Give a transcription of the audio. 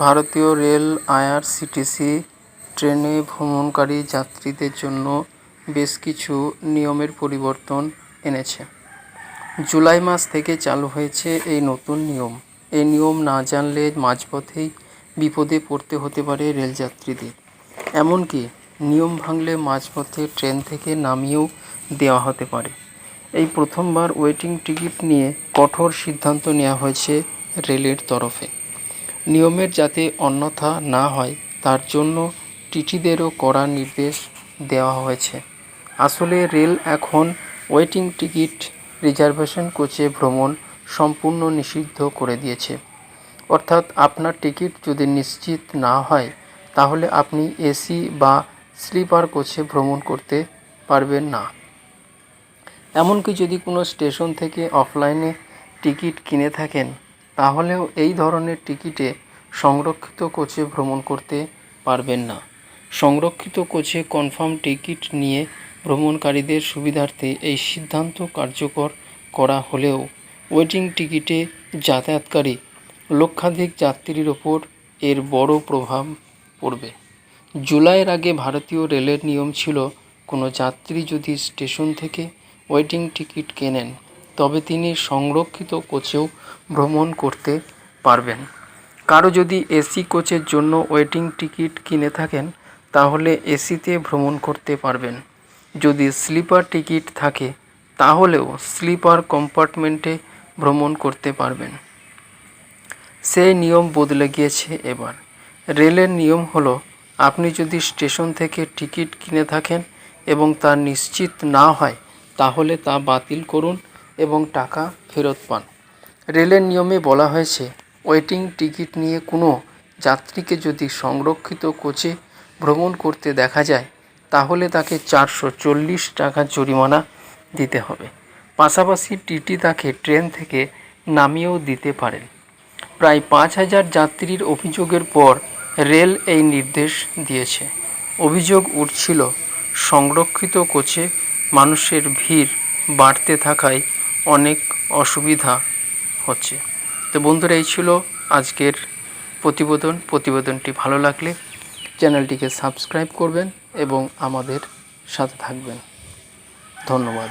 ভারতীয় rail IRCTC ট্রেনে ভ্রমণকারী যাত্রীদের জন্য বেশ কিছু নিয়মের পরিবর্তন এনেছে। জুলাই মাস থেকে চালু হয়েছে এই নতুন নিয়ম। এই নিয়ম না জানলে মাঝপথেই বিপদে পড়তে হতে পারে রেলযাত্রীদের এমনকি নিয়ম ভাঙলে মাঝপথে ট্রেন থেকে নামিয়েও দেওয়া হতে পারে। এই প্রথমবার ওয়েটিং টিকিট নিয়ে কঠোর সিদ্ধান্ত নেওয়া হয়েছে রেলের তরফে। নিয়মের যাতে অন্যথা না হয়, তার জন্য টিটিদেরও কড়া নির্দেশ দেওয়া হয়েছে। আসলে রেল এখন ওয়েটিং টিকিট রিজার্ভেশন কোচে ভ্রমণ সম্পূর্ণ নিষিদ্ধ করে দিয়েছে। অর্থাৎ আপনার টিকিট যদি নিশ্চিত না হয়, তাহলে আপনি এসি বা স্লিপার কোচে ভ্রমণ করতে পারবেন না। এমনকি যদি কোনো স্টেশন থেকে অফলাইনে টিকিট কিনে থাকেন তাহলেও এই ধরনের টিকিটে সংরক্ষিত কোচে ভ্রমণ করতে পারবেন না। সংরক্ষিত কোচে কনফার্ম টিকিট নিয়ে ভ্রমণকারীদের সুবিধার্থে এই সিদ্ধান্ত কার্যকর করা হলেও ওয়েটিং টিকিটে যাতায়াতকারী লক্ষাধিক যাত্রীর ওপর এর বড় প্রভাব পড়বে। জুলাইয়ের আগে ভারতীয় রেলের নিয়ম ছিল, কোনো যাত্রী যদি স্টেশন থেকে ওয়েটিং টিকিট কেনেন তবে তিনি সংরক্ষিত কোচেও ভ্রমণ করতে পারবেন। কারও যদি এসি কোচের জন্য ওয়েটিং টিকিট কিনে থাকেন, তাহলে এসিতে ভ্রমণ করতে পারবেন। যদি স্লিপার টিকিট থাকে, তাহলেও স্লিপার কম্পার্টমেন্টে ভ্রমণ করতে পারবেন। সেই নিয়ম বদলে গিয়েছে এবার। রেলের নিয়ম হলো, আপনি যদি স্টেশন থেকে টিকিট কিনে থাকেন এবং তা নিশ্চিত না হয়, তাহলে তা বাতিল করুন এবং টাকা ফেরত পান। রেলের নিয়মে বলা হয়েছে, ওয়েটিং টিকিট নিয়ে কোনো যাত্রীকে যদি সংরক্ষিত কোচে ভ্রমণ করতে দেখা যায়, তাহলে তাকে চারশো চল্লিশ টাকা জরিমানা দিতে হবে। পাশাপাশি টিটি তাকে ট্রেন থেকে নামিয়েও দিতে পারেন। প্রায় পাঁচ হাজার যাত্রীর অভিযোগের পর রেল এই নির্দেশ দিয়েছে। অভিযোগ উঠছিল, সংরক্ষিত কোচে মানুষের ভিড় বাড়তে থাকায় অনেক অসুবিধা হচ্ছে। তো বন্ধুরা, এই ছিল আজকের প্রতিবেদন। প্রতিবেদনটি ভালো লাগলে চ্যানেলটিকে সাবস্ক্রাইব করবেন এবং আমাদের সাথে থাকবেন। ধন্যবাদ।